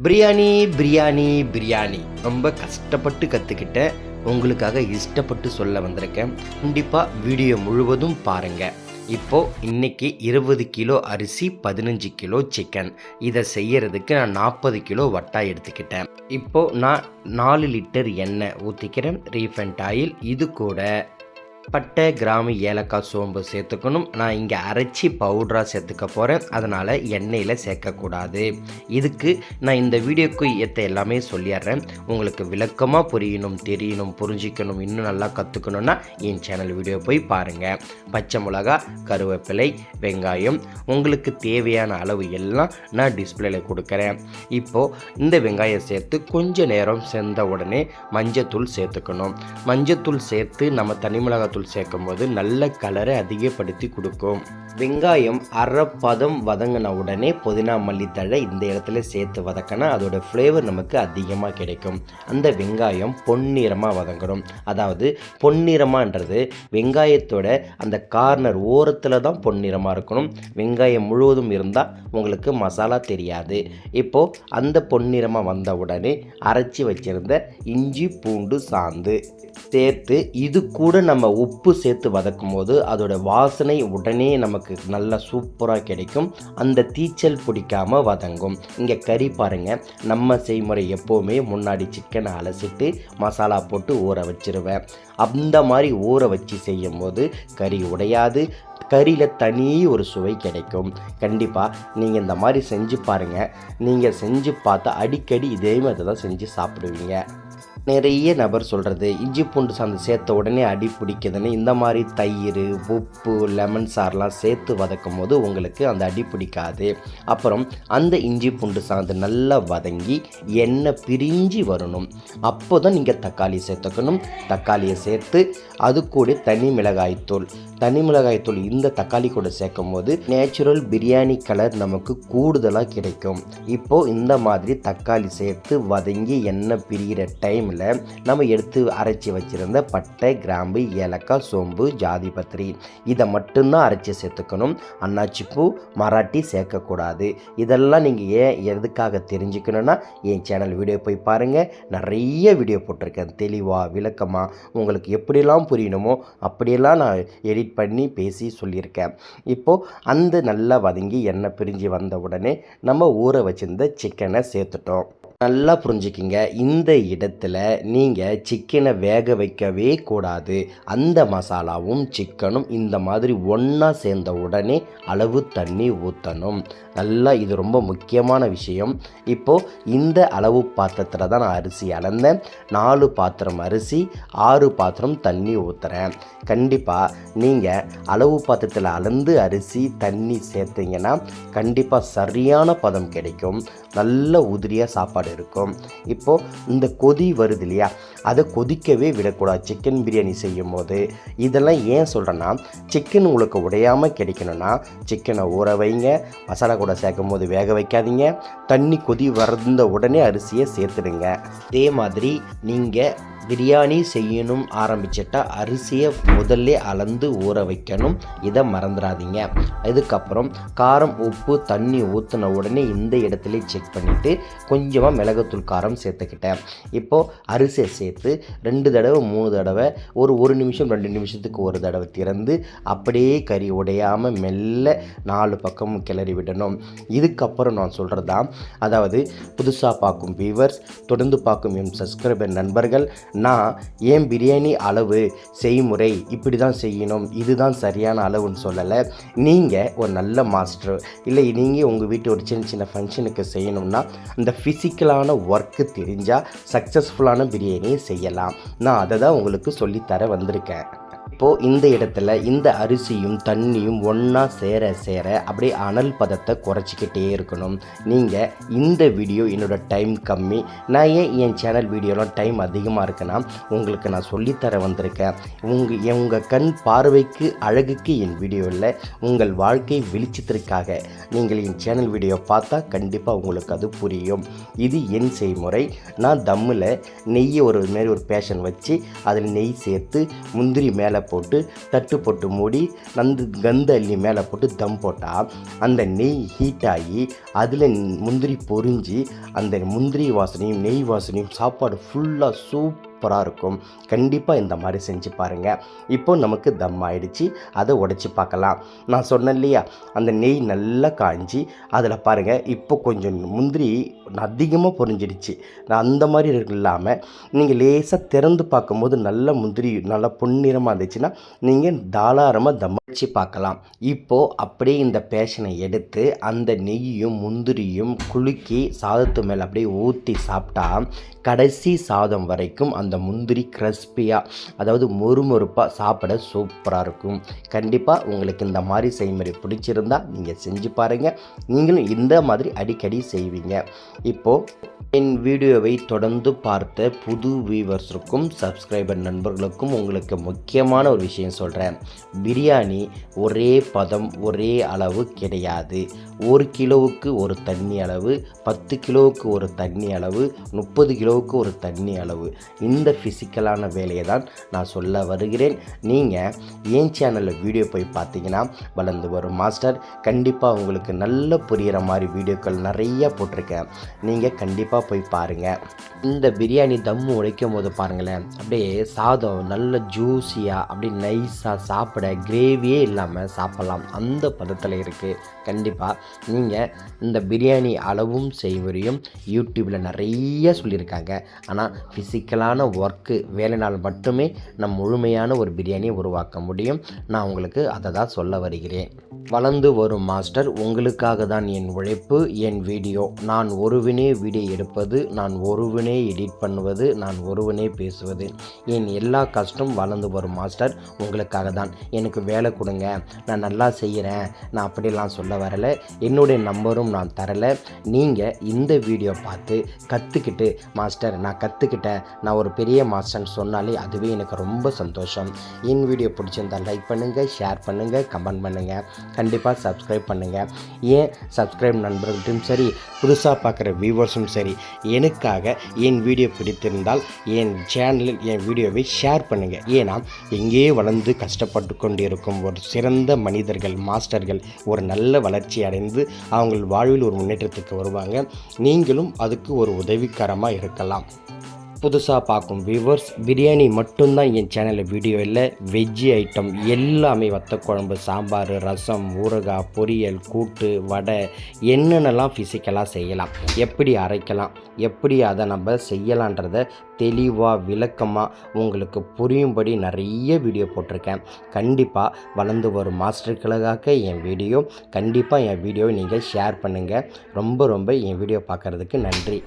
பிரியாணி பிரியாணி பிரியாணி. ரொம்ப கஷ்டப்பட்டு கற்றுக்கிட்டேன் உங்களுக்காக இஷ்டப்பட்டு சொல்ல வந்திருக்கேன். கண்டிப்பாக வீடியோ முழுவதும் பாருங்கள் இப்போது இன்றைக்கி இருபது கிலோ அரிசி பதினஞ்சு கிலோ சிக்கன் இதை செய்யறதுக்கு நான் நாற்பது கிலோ வட்டா எடுத்துக்கிட்டேன். இப்போது நான் நாலு லிட்டர் எண்ணெய் ஊற்றிக்கிறேன் ரீஃபண்ட் ஆயில் இது கூட பட்டை கிராமு ஏலக்காய் சோம்பு சேர்த்துக்கணும். நான் இங்கே அரைச்சி பவுடராக சேர்த்துக்க போகிறேன் அதனால் எண்ணெயில் சேர்க்கக்கூடாது. இதுக்கு நான் இந்த வீடியோக்கு ஏற்ற எல்லாமே சொல்லிடுறேன். உங்களுக்கு விளக்கமாக புரியணும் தெரியணும் புரிஞ்சிக்கணும் இன்னும் நல்லா கற்றுக்கணுன்னா என் சேனல் வீடியோ போய் பாருங்கள் பச்சை மிளகா கருவேப்பிலை வெங்காயம் உங்களுக்கு தேவையான அளவு எல்லாம் நான் டிஸ்பிளேல கொடுக்குறேன். இப்போது இந்த வெங்காயம் சேர்த்து கொஞ்சம் நேரம் சேர்ந்த உடனே மஞ்சத்தூள் சேர்த்துக்கணும். மஞ்சத்தூள் சேர்த்து நம்ம தனி மிளகாத்தூள் சேர்க்கும் போது நல்ல கலரை அதிகப்படுத்தி கொடுக்கும். வெங்காயம் அரை பதம் வதங்கின உடனே புதினா மல்லித்தழை இந்த இடத்துல சேர்த்து வதக்கினா அதோட ஃப்ளேவர் நமக்கு அதிகமாக கிடைக்கும். அந்த வெங்காயம் பொன்னிறமாக வதங்கணும். அதாவது பொன்னிறமான்றது வெங்காயத்தோட அந்த கார்னர் ஓரத்தில் தான் பொன்னிறமாக இருக்கணும். வெங்காயம் முழுவதும் இருந்தால் உங்களுக்கு மசாலா தெரியாது. இப்போது அந்த பொன்னிறமாக வந்த உடனே அரைச்சி வச்சிருந்த இஞ்சி பூண்டு சாந்து சேர்த்து இது கூட நம்ம உப்பு சேர்த்து வதக்கும் போது அதோட வாசனை உடனே நமக்கு நல்லா சூப்பராக கிடைக்கும். அந்த தீச்சல் பிடிக்காமல் வதங்கும். இங்கே கறி பாருங்க. நம்ம செய்முறை எப்போவுமே முன்னாடி சிக்கனை அலசிட்டு மசாலா போட்டு ஊற வச்சிருவேன். அந்த மாதிரி ஊற வச்சு செய்யும் போது கறி உடையாது. கறியில் தனி ஒரு சுவை கிடைக்கும். கண்டிப்பாக நீங்கள் இந்த மாதிரி செஞ்சு பாருங்கள் நீங்கள் செஞ்சு பார்த்தா அடிக்கடி இதே மாதிரி தான் செஞ்சு சாப்பிடுவீங்க. நிறைய நபர் சொல்கிறது இஞ்சி பூண்டு சாந்து சேர்த்த உடனே அடி பிடிக்குதுன்னு இந்த மாதிரி தயிர் உப்பு லெமன் சார்லாம் சேர்த்து வதக்கும் போது உங்களுக்கு அந்த அடி பிடிக்காது. அப்புறம் அந்த இஞ்சி பூண்டு சாந்து நல்லா வதங்கி எண்ணெய் பிரிஞ்சு வரணும். அப்போ தான் நீங்கள் தக்காளி சேர்த்துக்கணும். தக்காளியை சேர்த்து அது கூட தனி மிளகாய்த்தூள். தனி மிளகாய்த்தூள் இந்த தக்காளி கூட சேர்க்கும் போது நேச்சுரல் பிரியாணி கலர் நமக்கு கூடுதலாக கிடைக்கும். இப்போது இந்த மாதிரி தக்காளி சேர்த்து வதங்கி எண்ணெய் பிரிகிற டைம் டைமில் நம்ம எடுத்து அரைச்சி வச்சுருந்த பட்டை கிராம்பு ஏலக்காய் சோம்பு ஜாதி பத்திரி இதை மட்டும்தான் அரைச்சி சேர்த்துக்கணும். அன்னாச்சிப்பூ மராட்டி சேர்க்கக்கூடாது. இதெல்லாம் நீங்கள் ஏன் எதுக்காக தெரிஞ்சுக்கணுன்னா என் சேனல் வீடியோ போய் பாருங்கள் நிறைய வீடியோ போட்டிருக்கேன். தெளிவாக விளக்கமாக உங்களுக்கு எப்படியெல்லாம் புரியணுமோ அப்படியெல்லாம் நான் எடிட் பண்ணி பேசி சொல்லியிருக்கேன். இப்போது அந்த நல்லா வதங்கி எண்ணெய் பிரிஞ்சு வந்த உடனே நம்ம ஊற வச்சிருந்த சிக்கனை சேர்த்துட்டோம். நல்லா புரிஞ்சுக்கிங்க. இந்த இடத்துல நீங்கள் சிக்கனை வேக வைக்கவே கூடாது. அந்த மசாலாவும் சிக்கனும் இந்த மாதிரி ஒன்றா சேர்ந்த உடனே அளவு தண்ணி ஊற்றணும் நல்லா இது ரொம்ப முக்கியமான விஷயம். இப்போது இந்த அளவு பாத்திரத்தில் தான் நான் அரிசி அளந்தேன். நாலு பாத்திரம் அரிசி ஆறு பாத்திரம் தண்ணி ஊற்றுறேன் கண்டிப்பாக நீங்கள் அளவு பாத்திரத்தில் அளந்து அரிசி தண்ணி சேர்த்தீங்கன்னா கண்டிப்பாக சரியான பதம் கிடைக்கும். நல்ல உதிரியாக சாப்பாடு இருக்கும். இப்போது இந்த கொதி வருது இல்லையா? அதை கொதிக்கவே விடக்கூடாது. சிக்கன் பிரியாணி செய்யும் போது இதெல்லாம் ஏன் சொல்கிறேன்னா சிக்கன் உங்களுக்கு உடையாமல் கிடைக்கணும்னா சிக்கனை ஊற வைங்க. மசாலா கூட சேர்க்கும் போது வேக வைக்காதீங்க. தண்ணி கொதி வந்த உடனே அரிசியை சேர்த்துடுங்க. அதே மாதிரி நீங்கள் பிரியாணி செய்யணும் ஆரம்பிச்சிட்டா அரிசியை முதல்ல அளந்து ஊற வைக்கணும். இதை மறந்துடாதீங்க. இதுக்கப்புறம் காரம் உப்பு தண்ணி ஊற்றின உடனே இந்த இடத்துல செக் பண்ணிவிட்டு கொஞ்சமாக மிளகுத்தூள் காரம் சேர்த்துக்கிட்டேன். இப்போது அரிசியை சேர்த்து ரெண்டு தடவை மூணு தடவை ஒரு ஒரு நிமிஷம் ரெண்டு நிமிஷத்துக்கு ஒரு தடவை திறந்து அப்படியே கறி உடையாமல் மெல்ல நாலு பக்கமும் கிளறி விடணும். இதுக்கப்புறம் நான் சொல்கிறது தான் அதாவது புதுசாக பார்க்கும் வியூவர்ஸ் தொடர்ந்து பார்க்கும் என் சப்ஸ்கிரைபர் நண்பர்கள் நான் ஏன் பிரியாணி அளவு செய்முறை இப்படி தான் செய்யணும் இதுதான் சரியான அளவுன்னு சொல்லலை. நீங்கள் ஒரு நல்ல மாஸ்டர் இல்லை நீங்கள் உங்கள் வீட்டு ஒரு சின்ன சின்ன ஃபங்க்ஷனுக்கு செய்யணும்னா இந்த ஃபிசிக்கலான ஒர்க்கு தெரிஞ்சால் சக்ஸஸ்ஃபுல்லான பிரியாணியை செய்யலாம். நான் அதை தான் உங்களுக்கு சொல்லித்தர வந்திருக்கேன். இப்போது இந்த இடத்துல இந்த அரிசியும் தண்ணியும் ஒன்றா சேர சேர அப்படியே அனல் பதத்தை குறைச்சிக்கிட்டே இருக்கணும். நீங்கள் இந்த வீடியோ என்னோட டைம் கம்மி. நான் ஏன் என் சேனல் வீடியோலாம் டைம் அதிகமாக இருக்குன்னா உங்களுக்கு நான் சொல்லித்தர வந்திருக்கேன். உங்கள் உங்கள் கண் பார்வைக்கு அழகுக்கு என் வீடியோவில் உங்கள் வாழ்க்கை வெளிச்சத்திற்காக நீங்கள் என் சேனல் வீடியோ பார்த்தா கண்டிப்பாக உங்களுக்கு அது புரியும். இது என் செய்முறை. நான் தம்மில் நெய்யை ஒரு மாரி ஒரு பேஷன் வச்சு அதில் நெய் சேர்த்து முந்திரி மேலே போட்டு தட்டு போட்டு மூடி நந்து கந்த அள்ளி மேலே போட்டு தம் போட்டால் அந்த நெய் ஹீட் ஆகி அதில் முந்திரி பொறிஞ்சி அந்த முந்திரி வாசனையும் நெய் வாசனையும் சாப்பாடு ஃபுல்லாக சூப்பராக இருக்கும். கண்டிப்பாக இந்த மாதிரி செஞ்சு பாருங்கள் இப்போ நமக்கு தம் ஆயிடுச்சு. அதை உடைச்சி பார்க்கலாம். நான் சொன்னேன் இல்லையா? அந்த நெய் நல்லா காஞ்சி அதில் பாருங்கள் இப்போ கொஞ்சம் முந்திரி அதிகமாக பொரிஞ்சிடுச்சு. நான் அந்த மாதிரி இல்லாமல் நீங்கள் லேசாக திறந்து பார்க்கும்போது நல்ல முந்திரி நல்லா பொன்னிறமாக இருந்துச்சுன்னா நீங்கள் தாராளமாக தம் வச்சு பார்க்கலாம். இப்போது அப்படியே இந்த பேஷனை எடுத்து அந்த நெய்யும் முந்திரியும் குலுக்கி சாதத்து மேலே அப்படியே ஊற்றி சாப்பிட்டா கடைசி சாதம் வரைக்கும் அந்த முந்திரி கிறிஸ்பியாக அதாவது மொறுமொறுப்பாக சாப்பிட சூப்பராக இருக்கும். கண்டிப்பாக உங்களுக்கு இந்த மாதிரி செய்முறை பிடிச்சிருந்தா நீங்கள் செஞ்சு பாருங்கள் நீங்களும் இந்த மாதிரி அடிக்கடி செய்வீங்க. இப்போது என் வீடியோவை தொடர்ந்து பார்த்த புது வியூவர்ஸுக்கும் சப்ஸ்கிரைபர் நண்பர்களுக்கும் உங்களுக்கு முக்கியமான ஒரு விஷயம் சொல்கிறேன் பிரியாணி ஒரே பதம் ஒரே அளவு கிடையாது. ஒரு கிலோவுக்கு ஒரு தண்ணி அளவு பத்து கிலோவுக்கு ஒரு தண்ணி அளவு முப்பது கிலோவுக்கு ஒரு தண்ணி அளவு. இந்த ஃபிசிக்கலான வேலையை தான் நான் சொல்ல வருகிறேன். நீங்கள் என் சேனலில் வீடியோ போய் பார்த்தீங்கன்னா வளர்ந்து வரும் மாஸ்டர் கண்டிப்பாக உங்களுக்கு நல்ல புரிகிற மாதிரி வீடியோக்கள் நிறையா போட்டிருக்கேன். நீங்கள் கண்டிப்பாக போய் பாருங்கள் இந்த பிரியாணி தம்மு உடைக்கும் போது பாருங்களேன் அப்படியே சாதம் நல்ல ஜூஸியாக அப்படியே நைஸாக சாப்பிட கிரேவியே இல்லாமல் சாப்பிட்லாம். அந்த பதத்தில் இருக்குது கண்டிப்பாக நீங்கள் இந்த பிரியாணி அளவும் செய்முறையும் யூடியூப்பில் நிறைய சொல்லியிருக்காங்க. ஆனால் ஃபிசிக்கலான ஒர்க்கு வேலைனால் மட்டுமே நம் முழுமையான ஒரு பிரியாணியை உருவாக்க முடியும். நான் உங்களுக்கு அதை தான் சொல்ல வருகிறேன். வளர்ந்து வரும் மாஸ்டர் உங்களுக்காக தான் என் உழைப்பு என் வீடியோ. நான் ஒருவனே வீடியோ எடுப்பது நான் ஒருவனே எடிட் பண்ணுவது நான் ஒருவனே பேசுவது. என் எல்லா கஷ்டம் வளர்ந்து வரும் மாஸ்டர் உங்களுக்காக தான். எனக்கு வேலை கொடுங்க. நான் நல்லா செய்கிறேன் நான் அப்படிலாம் சொல்ல வரலை. என்னுடைய நம்பரும் நான் தரலை. நீங்கள் இந்த வீடியோ பார்த்து கற்றுக்கிட்டு மாஸ்டர் நான் கற்றுக்கிட்டேன் நான் ஒரு பெரிய மாஸ்டர்னு சொன்னாலே அதுவே எனக்கு ரொம்ப சந்தோஷம். என் வீடியோ பிடிச்சிருந்தால் லைக் பண்ணுங்கள் ஷேர் பண்ணுங்கள் கமெண்ட் பண்ணுங்கள் கண்டிப்பாக சப்ஸ்கிரைப் பண்ணுங்கள் ஏன் சப்ஸ்கிரைப் நண்பர்கள்ட்டும் சரி புதுசாக பார்க்குற வியூவர்ஸும் சரி எனக்காக என் வீடியோ பிடித்திருந்தால் என் சேனலில் என் வீடியோவை ஷேர் பண்ணுங்கள் ஏன்னா எங்கே வளர்ந்து கஷ்டப்பட்டு கொண்டிருக்கும் ஒரு சிறந்த மனிதர்கள் மாஸ்டர்கள் ஒரு நல்ல வளர்ச்சி அடைந்து அவங்க வாழ்வில் ஒரு முன்னேற்றத்துக்கு வருவாங்க. நீங்களும் அதுக்கு ஒரு உதவிகரமாக இருக்கலாம். புதுசாக பார்க்கும் வியூவர்ஸ் பிரியாணி மட்டும்தான் என் சேனலில் வீடியோ இல்லை. வெஜ்ஜி ஐட்டம் எல்லாமே வத்த குழம்பு சாம்பார் ரசம் ஊறுகாய் பொரியல் கூட்டு வடை என்னென்னலாம் ஃபிசிக்கலாக செய்யலாம் எப்படி அரைக்கலாம் எப்படி அதை நம்ம செய்யலான்றத தெளிவாக விளக்கமாக உங்களுக்கு புரியும்படி நிறைய வீடியோ போட்டிருக்கேன். கண்டிப்பாக வளர்ந்து வரும் மாஸ்டர்களுக்காக என் வீடியோ கண்டிப்பாக என் வீடியோவை நீங்கள் ஷேர் பண்ணுங்கள் ரொம்ப ரொம்ப என் வீடியோ பார்க்குறதுக்கு நன்றி.